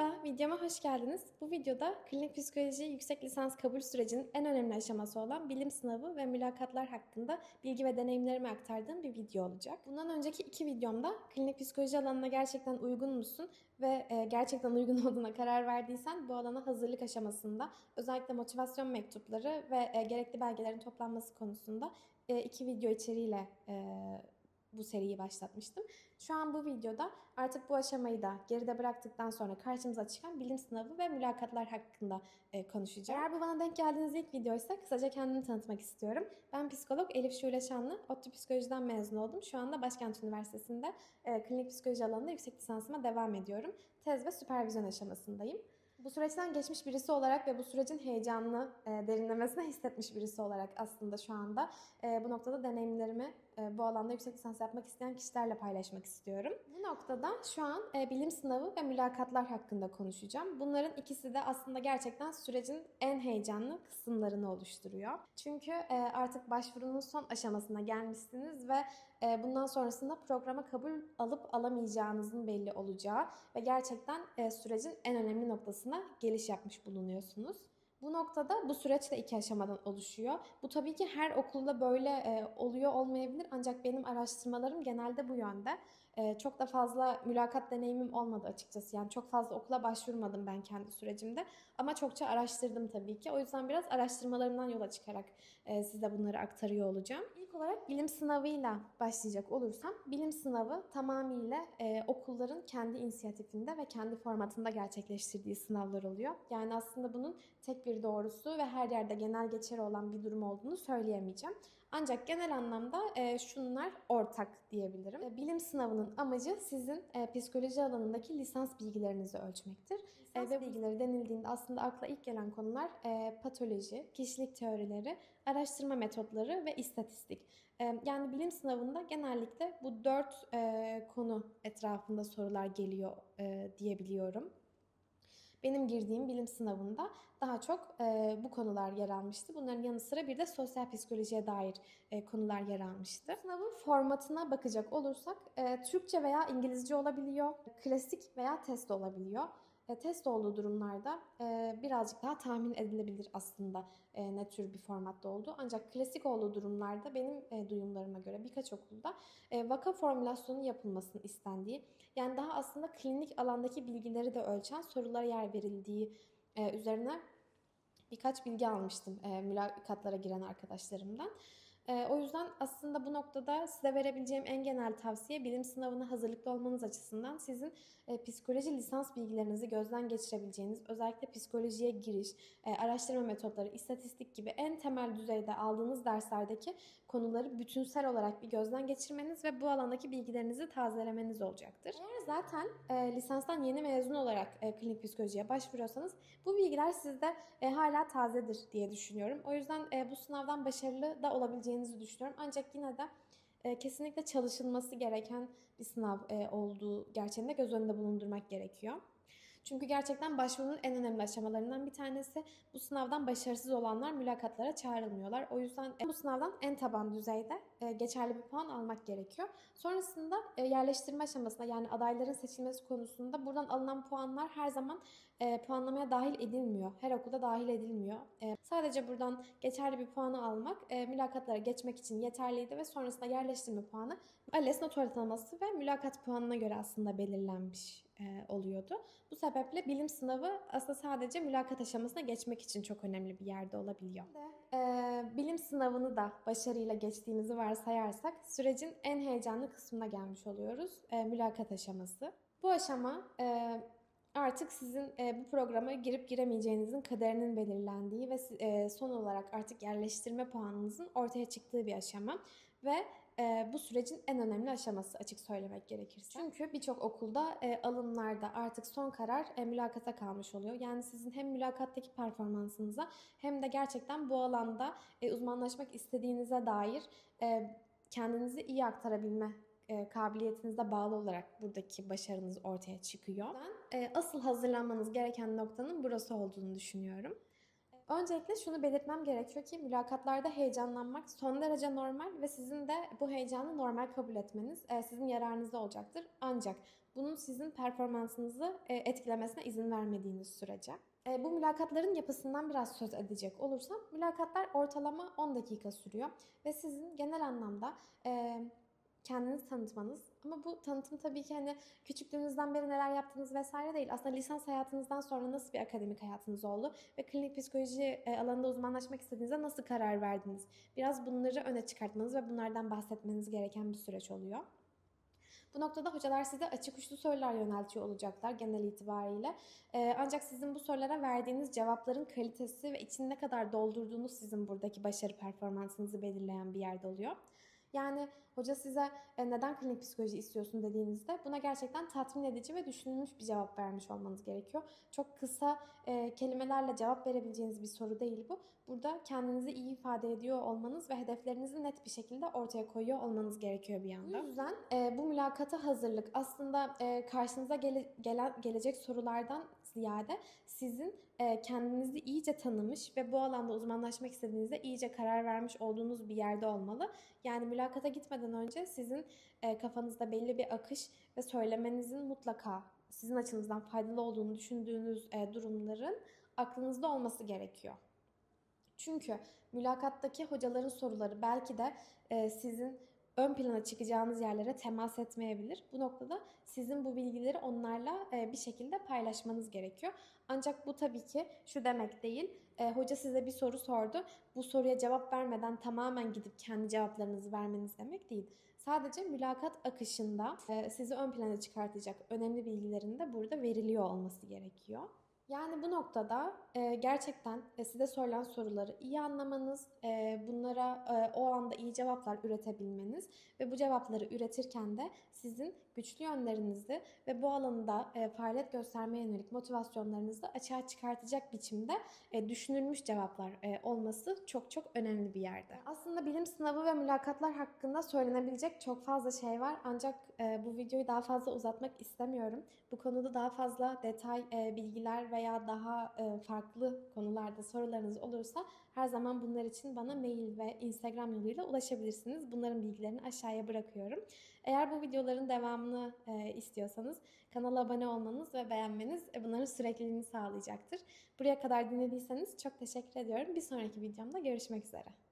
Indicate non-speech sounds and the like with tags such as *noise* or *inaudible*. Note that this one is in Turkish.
Merhaba, videoma hoş geldiniz. Bu videoda klinik psikoloji yüksek lisans kabul sürecinin en önemli aşaması olan bilim sınavı ve mülakatlar hakkında bilgi ve deneyimlerimi aktardığım bir video olacak. Bundan önceki iki videomda klinik psikoloji alanına gerçekten uygun musun ve e, gerçekten uygun *laughs* olduğuna karar verdiysen bu alana hazırlık aşamasında özellikle motivasyon mektupları ve e, gerekli belgelerin toplanması konusunda e, iki video içeriğiyle bu seriyi başlatmıştım. Şu an bu videoda artık bu aşamayı da geride bıraktıktan sonra karşımıza çıkan bilim sınavı ve mülakatlar hakkında e, konuşacağım. Eğer bu bana denk geldiğiniz ilk videoysa kısaca kendimi tanıtmak istiyorum. Ben psikolog Elif Şule Şanlı, ODTÜ Psikoloji'den mezun oldum. Şu anda Başkent Üniversitesi'nde e, klinik psikoloji alanında yüksek lisansıma devam ediyorum. Tez ve süpervizyon aşamasındayım. Bu süreçten geçmiş birisi olarak ve bu sürecin heyecanlı e, derinlemesine hissetmiş birisi olarak aslında şu anda e, bu noktada deneyimlerimi bu alanda yüksek lisans yapmak isteyen kişilerle paylaşmak istiyorum. Bu noktada şu an e, bilim sınavı ve mülakatlar hakkında konuşacağım. Bunların ikisi de aslında gerçekten sürecin en heyecanlı kısımlarını oluşturuyor. Çünkü e, artık başvurunun son aşamasına gelmişsiniz ve e, bundan sonrasında programa kabul alıp alamayacağınızın belli olacağı ve gerçekten e, sürecin en önemli noktasına geliş yapmış bulunuyorsunuz. Bu noktada bu süreç de iki aşamadan oluşuyor. Bu tabii ki her okulda böyle e, oluyor olmayabilir ancak benim araştırmalarım genelde bu yönde. E, çok da fazla mülakat deneyimim olmadı açıkçası. Yani çok fazla okula başvurmadım ben kendi sürecimde. Ama çokça araştırdım tabii ki. O yüzden biraz araştırmalarımdan yola çıkarak e, size bunları aktarıyor olacağım. İlk olarak bilim sınavıyla başlayacak olursam, bilim sınavı tamamıyla e, okulların kendi inisiyatifinde ve kendi formatında gerçekleştirdiği sınavlar oluyor. Yani aslında bunun tek bir doğrusu ve her yerde genel geçeri olan bir durum olduğunu söyleyemeyeceğim. Ancak genel anlamda e, şunlar ortak diyebilirim. E, bilim sınavının amacı sizin e, psikoloji alanındaki lisans bilgilerinizi ölçmektir. E, ve bilgileri denildiğinde aslında akla ilk gelen konular e, patoloji, kişilik teorileri, araştırma metotları ve istatistik. E, yani bilim sınavında genellikle bu dört e, konu etrafında sorular geliyor e, diyebiliyorum. Benim girdiğim bilim sınavında daha çok e, bu konular yer almıştı. Bunların yanı sıra bir de sosyal psikolojiye dair e, konular yer almıştı. Sınavın formatına bakacak olursak e, Türkçe veya İngilizce olabiliyor, klasik veya test olabiliyor. E, test olduğu durumlarda e, birazcık daha tahmin edilebilir aslında e, ne tür bir formatta olduğu. Ancak klasik olduğu durumlarda benim e, duyumlarıma göre birkaç okulda e, vaka formülasyonu yapılmasını istendiği, yani daha aslında klinik alandaki bilgileri de ölçen sorulara yer verildiği e, üzerine birkaç bilgi almıştım e, mülakatlara giren arkadaşlarımdan. E, o yüzden aslında bu noktada size verebileceğim en genel tavsiye bilim sınavına hazırlıklı olmanız açısından sizin e, psikoloji lisans bilgilerinizi gözden geçirebileceğiniz, özellikle psikolojiye giriş, e, araştırma metotları, istatistik gibi en temel düzeyde aldığınız derslerdeki konuları bütünsel olarak bir gözden geçirmeniz ve bu alandaki bilgilerinizi tazelemeniz olacaktır. Eğer zaten e, lisanstan yeni mezun olarak e, klinik psikolojiye başvuruyorsanız bu bilgiler sizde e, hala tazedir diye düşünüyorum. O yüzden e, bu sınavdan başarılı da olabileceğinizi düşünüyorum. Ancak yine de e, kesinlikle çalışılması gereken bir sınav e, olduğu gerçeğini de göz önünde bulundurmak gerekiyor. Çünkü gerçekten başvurunun en önemli aşamalarından bir tanesi bu sınavdan başarısız olanlar mülakatlara çağrılmıyorlar. O yüzden bu sınavdan en taban düzeyde e, geçerli bir puan almak gerekiyor. Sonrasında e, yerleştirme aşamasında yani adayların seçilmesi konusunda buradan alınan puanlar her zaman e, puanlamaya dahil edilmiyor. Her okulda dahil edilmiyor. Sadece buradan geçerli bir puanı almak mülakatlara geçmek için yeterliydi ve sonrasında yerleştirme puanı ALES not ortalaması ve mülakat puanına göre aslında belirlenmiş oluyordu. Bu sebeple bilim sınavı aslında sadece mülakat aşamasına geçmek için çok önemli bir yerde olabiliyor. Ee, bilim sınavını da başarıyla geçtiğimizi varsayarsak sürecin en heyecanlı kısmına gelmiş oluyoruz. Ee, mülakat aşaması. Bu aşama e, artık sizin e, bu programa girip giremeyeceğinizin kaderinin belirlendiği ve e, son olarak artık yerleştirme puanınızın ortaya çıktığı bir aşama ve e, bu sürecin en önemli aşaması açık söylemek gerekirse. Çünkü birçok okulda e, alımlarda artık son karar e, mülakata kalmış oluyor. Yani sizin hem mülakattaki performansınıza hem de gerçekten bu alanda e, uzmanlaşmak istediğinize dair e, kendinizi iyi aktarabilme e, kabiliyetinizde bağlı olarak buradaki başarınız ortaya çıkıyor. Ben e, asıl hazırlanmanız gereken noktanın burası olduğunu düşünüyorum. Öncelikle şunu belirtmem gerekiyor ki mülakatlarda heyecanlanmak son derece normal ve sizin de bu heyecanı normal kabul etmeniz e, sizin yararınızda olacaktır. Ancak Bunun sizin performansınızı e, etkilemesine izin vermediğiniz sürece. E, bu mülakatların yapısından biraz söz edecek olursam, mülakatlar ortalama 10 dakika sürüyor ve sizin genel anlamda e, kendinizi tanıtmanız ama bu tanıtım tabii ki hani küçüklüğünüzden beri neler yaptığınız vesaire değil. Aslında lisans hayatınızdan sonra nasıl bir akademik hayatınız oldu ve klinik psikoloji e, alanında uzmanlaşmak istediğinizde nasıl karar verdiniz? Biraz bunları öne çıkartmanız ve bunlardan bahsetmeniz gereken bir süreç oluyor. Bu noktada hocalar size açık uçlu sorular yöneltiyor olacaklar genel itibariyle. Ee, ancak sizin bu sorulara verdiğiniz cevapların kalitesi ve içini ne kadar doldurduğunuz sizin buradaki başarı performansınızı belirleyen bir yerde oluyor. Yani hoca size e, neden klinik psikoloji istiyorsun dediğinizde buna gerçekten tatmin edici ve düşünülmüş bir cevap vermiş olmanız gerekiyor. Çok kısa e, kelimelerle cevap verebileceğiniz bir soru değil bu. Burada kendinizi iyi ifade ediyor olmanız ve hedeflerinizi net bir şekilde ortaya koyuyor olmanız gerekiyor bir yandan. Bu yüzden e, bu mülakata hazırlık aslında e, karşınıza gele, gelen gelecek sorulardan ziyade sizin e, kendinizi iyice tanımış ve bu alanda uzmanlaşmak istediğinizde iyice karar vermiş olduğunuz bir yerde olmalı. Yani mülakata gitmeden önce sizin e, kafanızda belli bir akış ve söylemenizin mutlaka sizin açınızdan faydalı olduğunu düşündüğünüz e, durumların aklınızda olması gerekiyor. Çünkü mülakattaki hocaların soruları belki de e, sizin ön plana çıkacağınız yerlere temas etmeyebilir. Bu noktada sizin bu bilgileri onlarla e, bir şekilde paylaşmanız gerekiyor. Ancak bu tabii ki şu demek değil. E, hoca size bir soru sordu. Bu soruya cevap vermeden tamamen gidip kendi cevaplarınızı vermeniz demek değil. Sadece mülakat akışında e, sizi ön plana çıkartacak önemli bilgilerin de burada veriliyor olması gerekiyor. Yani bu noktada e, gerçekten e, size sorulan soruları iyi anlamanız, e, bunlara e, o anda iyi cevaplar üretebilmeniz ve bu cevapları üretirken de sizin güçlü yönlerinizi ve bu alanda e, faaliyet göstermeye yönelik motivasyonlarınızı açığa çıkartacak biçimde e, düşünülmüş cevaplar e, olması çok çok önemli bir yerde. Aslında bilim sınavı ve mülakatlar hakkında söylenebilecek çok fazla şey var ancak e, bu videoyu daha fazla uzatmak istemiyorum. Bu konuda daha fazla detay e, bilgiler veya daha e, farklı konularda sorularınız olursa her zaman bunlar için bana mail ve Instagram yoluyla ulaşabilirsiniz. Bunların bilgilerini aşağıya bırakıyorum. Eğer bu videoların devamını e, istiyorsanız kanala abone olmanız ve beğenmeniz e, bunların sürekliliğini sağlayacaktır. Buraya kadar dinlediyseniz çok teşekkür ediyorum. Bir sonraki videomda görüşmek üzere.